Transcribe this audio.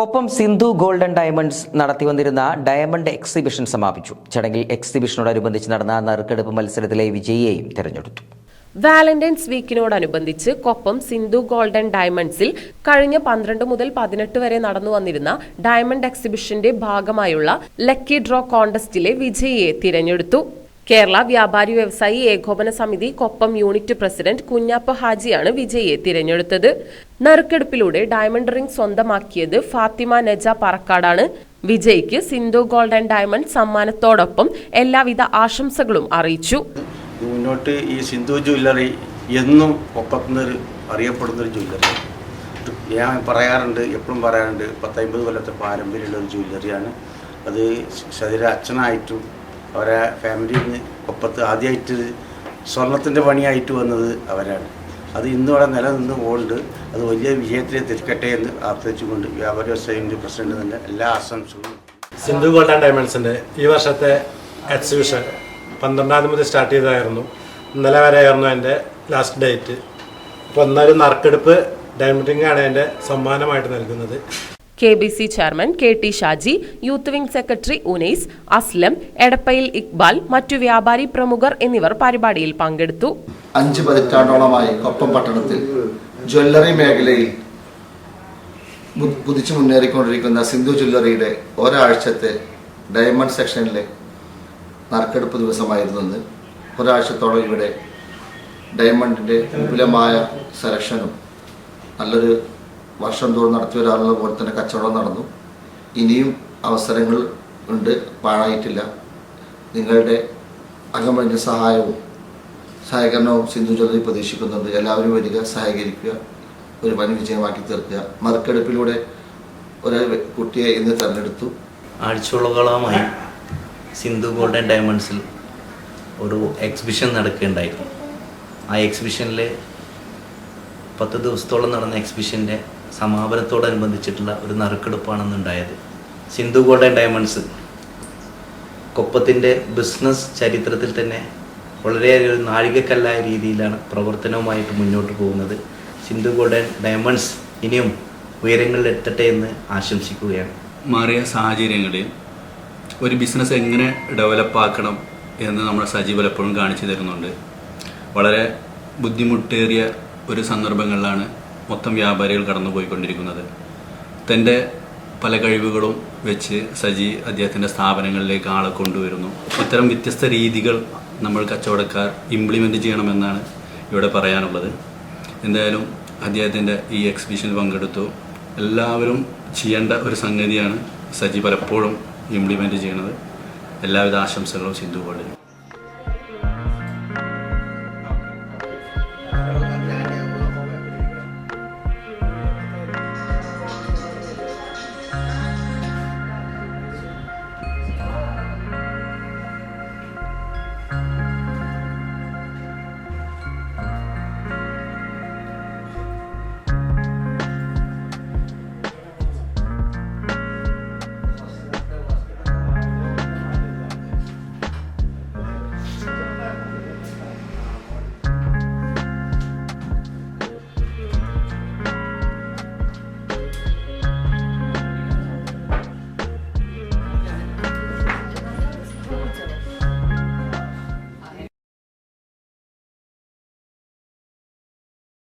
Koppam Sindhu golden diamonds നടത്തിവന്നിരുന്ന diamond exhibition സമാപിച്ചു. ചടങ്ങിൽ എക്സിബിഷനോടനുബന്ധിച്ച് നടന്ന നറുക്കെടുപ്പ് മത്സരത്തിലെ വിജയിയെയും തെരഞ്ഞെടുത്തു. വാലന്റൈൻസ് വീക്കിനോടനുബന്ധിച്ച് കൊപ്പം സിന്ധു ഗോൾഡൻ ഡയമണ്ട്സിൽ കഴിഞ്ഞ പന്ത്രണ്ട് മുതൽ പതിനെട്ട് വരെ നടന്നു വന്നിരുന്ന ഡയമണ്ട് എക്സിബിഷന്റെ ഭാഗമായുള്ള ലക്കി ഡ്രോ കോണ്ടസ്റ്റിലെ വിജയിയെ തിരഞ്ഞെടുത്തു. കേരള വ്യാപാരി വ്യവസായി ഏകോപന സമിതി കൊപ്പം യൂണിറ്റ് പ്രസിഡന്റ് കുഞ്ഞാപ്പ ഹാജിയാണ് വിജയിയെ തിരഞ്ഞെടുത്തത്. നറുക്കെടുപ്പിലൂടെ ഡയമണ്ട് റിംഗ് സ്വന്തമാക്കിയത് ഫാത്തിമ നജ പറക്കാടാണ്. വിജയ്ക്ക് സിന്ധു ഗോൾഡ് ആൻഡ് ഡയമണ്ട് സമ്മാനത്തോടൊപ്പം എല്ലാവിധ ആശംസകളും അറിയിച്ചു. മുന്നോട്ട് ഈ സിന്ധു ജ്വല്ലറി എന്നും ഒപ്പത്തുന്നൊരു അറിയപ്പെടുന്നൊരു ജ്വല്ലറി. ഞാൻ പറയാറുണ്ട് എപ്പോഴും പറയാറുണ്ട് പത്തമ്പത് കൊല്ലത്തെ പാരമ്പര്യമുള്ള ഒരു ജ്വല്ലറിയാണ്. അത് ശരീര അച്ഛനായിട്ടും അവരെ ഫാമിലിയിൽ ഒപ്പത്ത് ആദ്യമായിട്ട് സ്വർണത്തിന്റെ പണിയായിട്ട് വന്നത് അവരാണ്. അത് ഇന്നും അവിടെ നിലനിന്ന് പോകുന്നുണ്ട് അത് വലിയ വിജയത്തിലേക്ക് തിരിക്കട്ടെ എന്ന് ആർത്ഥിച്ചുകൊണ്ട് വ്യാപാര വ്യവസായ പ്രസിഡന്റ് തന്നെ എല്ലാ ആശംസകളും സിന്ധു ഗോൾഡൻ ഡയമണ്ട്സിന്റെ ഈ വർഷത്തെ എക്സിബിഷൻ പന്ത്രണ്ടാം തീയതി സ്റ്റാർട്ട് ചെയ്തായിരുന്നു ഇന്നലെ വരെയായിരുന്നു എന്റെ ലാസ്റ്റ് ഡേറ്റ് അപ്പോൾ എന്നാലും നറുക്കെടുപ്പ് ഡയമണ്ടിങ്ങാണ് എന്റെ സമ്മാനമായിട്ട് നൽകുന്നത്. K B C chairman K T Shaji youth wing secretary Unais Aslam എടപ്പയിൽ Iqbal മറ്റു വ്യാപാരി പ്രമുഖർ എന്നിവർ പരിപാടിയിൽ പങ്കെടുത്തു. അഞ്ച് പതിറ്റാണ്ടോളമായി കൊപ്പം പട്ടണത്തിൽ ജ്വല്ലറി മേഖലയിൽ കുതിച്ചു മുന്നേറിക്കൊണ്ടിരിക്കുന്ന സിന്ധു ജ്വല്ലറിയുടെ ഒരാഴ്ചത്തെ ഡയമണ്ട് സെക്ഷനിലെ നറുക്കെടുപ്പ് ദിവസമായിരുന്നു ഇന്ന്. ഒരാഴ്ചത്തോളം ഇവിടെ ഡയമണ്ടിന്റെ വിപുലമായ സെലക്ഷനും നല്ലൊരു വർഷം തോറും നടത്തി വരാറുള്ള പോലെ തന്നെ കച്ചവടം നടന്നു. ഇനിയും അവസരങ്ങൾ ഉണ്ട്. പാഴായിട്ടില്ല. നിങ്ങളുടെ അകമഴിഞ്ഞ സഹായവും സഹകരണവും സിന്ധു ജ്വല്ലറി പ്രതീക്ഷിക്കുന്നുണ്ട്. എല്ലാവരും വരിക സഹകരിക്കുക ഒരു വൻ വിജയമാക്കി തീർക്കുക. മറുക്കെടുപ്പിലൂടെ ഒരു കുട്ടിയെ ഇന്ന് തിരഞ്ഞെടുത്തു. ആഴ്ചകളോളമായി സിന്ധു ഗോൾഡൻ ഡയമണ്ട്സിൽ ഒരു എക്സിബിഷൻ നടക്കുകയുണ്ടായിരുന്നു ആ എക്സിബിഷനിൽ പത്ത് ദിവസത്തോളം നടന്ന എക്സിബിഷന്റെ സമാപനത്തോടനുബന്ധിച്ചിട്ടുള്ള ഒരു നറുക്കെടുപ്പാണെന്നുണ്ടായത് സിന്ധു ഗോൾഡൻ ഡയമണ്ട്സ് കൊപ്പത്തിന്റെ ബിസിനസ് ചരിത്രത്തിൽ തന്നെ വളരെ ഒരു നാഴികക്കല്ലായ രീതിയിലാണ് പ്രവർത്തനവുമായിട്ട് മുന്നോട്ട് പോകുന്നത്. സിന്ധു ഗോൾഡൻ ഡയമണ്ട്സ് ഇനിയും ഉയരങ്ങളിൽ എത്തട്ടെ എന്ന് ആശംസിക്കുകയാണ്. മാറിയ സാഹചര്യങ്ങളിൽ ഒരു ബിസിനസ് എങ്ങനെ ഡെവലപ്പ് ആക്കണം എന്ന് നമ്മുടെ സജീവലപ്പോഴും കാണിച്ചു തരുന്നുണ്ട്. വളരെ ബുദ്ധിമുട്ടേറിയ ഒരു സന്ദർഭങ്ങളിലാണ് മൊത്തം വ്യാപാരികൾ കടന്നു പോയിക്കൊണ്ടിരിക്കുന്നത് തന്റെ പല കഴിവുകളും വെച്ച് സജി അദ്ദേഹത്തിന്റെ സ്ഥാപനങ്ങളിലേക്ക് ആളെ കൊണ്ടുവരുന്നു. അത്തരം വ്യത്യസ്ത രീതികൾ നമ്മൾ കച്ചവടക്കാർ ഇംപ്ലിമെന്റ് ചെയ്യണമെന്നാണ് ഇവിടെ പറയാനുള്ളത്. എന്തായാലും അദ്ദേഹത്തിന്റെ ഈ എക്സിബിഷനിൽ പങ്കെടുത്തു. എല്ലാവരും ചെയ്യേണ്ട ഒരു സംഗതിയാണ് സജി പലപ്പോഴും ഇംപ്ലിമെന്റ് ചെയ്യുന്നത്. എല്ലാവിധ ആശംസകളും സിന്ധു ഗോൾഡിനും.